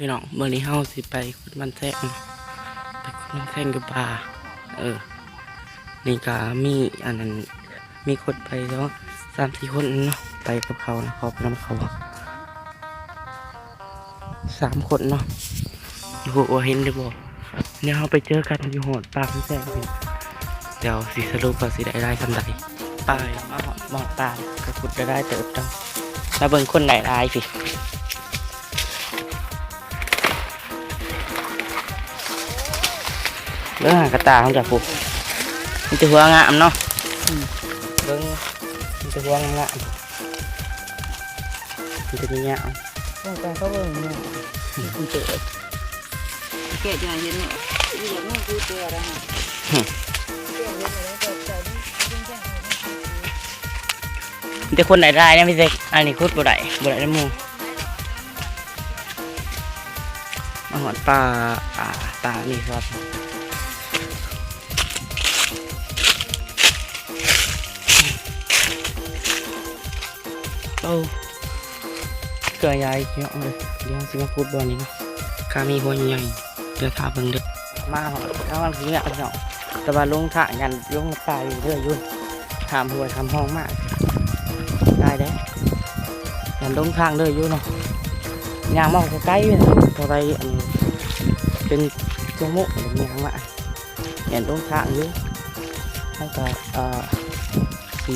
พี่น้องเมื่อนี้เฮาสิไปขุดมันแท่งไปขุดมันแท่งกับปลาเออ นี่ก็มีอันนั้นมีคนไปแล้วสามสี่คนเนาะไปกับเขานะเขาไปนำเขาสามคนเนาะอยู่หัวเห็นได้บ่เนี่ยเราไปเจอกันอยู่หอดปลาพี่แจ้งเดี๋ยวสิสรุปว่าสิได้ได้ทำใดไปมาหอดหมอดปลาก็ขุดได้ได้เติบจังแล้วเบิ่งคนไหนได้สิ เรื่องหากระตาของจากปุ๊มันจะหัวงามเนาะเรื่องมันจะหัวงามมันจะมีเงี้ยต้องการเขาเบิ่งเนี่ยมันเจอแกะจะเห็นเนี่ยอีหยังมันคือตัวอะไรฮะแกะเห็นอะไรก็ใจนี่ยิ่งแจ้งเลยนะมันจะคนไหนได้เนี่ยพี่เซ็กอันนี้คุดบ่ได้บ่ได้น้ำมูมาหอดปลาปลาปลานี่ครับ โอ้เกลือยายเยอะเลยเดี๋ยวสิมาพูดบอลนี้เนาะกามีหัวใหญ่เดี๋ยวทาเบิ่งเด้อมาถ้ามันคือเนี่ยเนาะแต่ว่าลงถ่ายันลงปลายเรื่อยยุ่นถามหัวทำห้องมากได้เด้ยันลงทางเลยอยู่นเนาะยางมองใกล้เลยพอไปอันนี้เป็นตัวมุกเป็นยางมายันลงทางอยู่แล้วก็เอ่อสี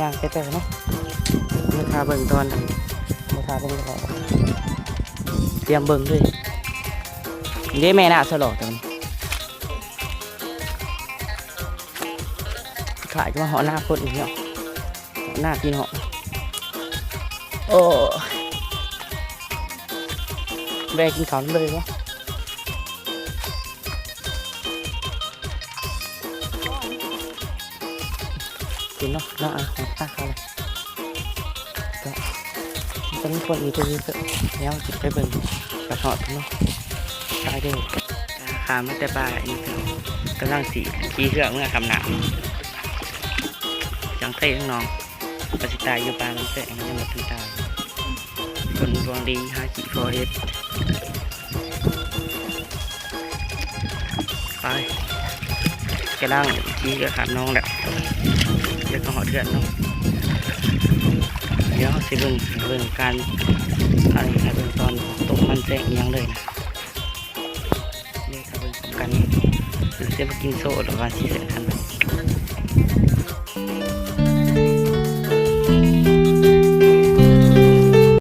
ยางแต่ๆเนาะ มื่อทาเบิ่งตอนมื่อทาเบิ่งก็เตรียมเบิ่งด้วยเด้แม่น่าสลอตอนขายก็มาหอหน้าคนอีกเนาะหน้าพี่เนาะโอ้แบกกินขาวเลยวะกินเนาะเนาะอะของป้าเขาเลย ก็จะมีคนมีตัวนี้เถอะแล้วจะไปเบิ่งกระหอดเนาะตายเด้อขามาแต่ป่าอันนี้เอะกำลังสีขี่เครื่องเมื่อคำหนาจังเต้ทั้งน้องปสิตายอยู่ปางแสงยังมาถึงตายคนดวงดีฮาจิฟอเรสไปกำลังขี่กับขาน้องแหละเดี๋ยวก็หอเถื่อนเนาะ สิเบิ่งเบิ่งการอะไรครับเบิ่งตอนตกมันแสงยังเลยนะนี่ครับเบิ่งพร้อมกันหรือจะมากินโซ่หรือว่าสิเสร็จกัน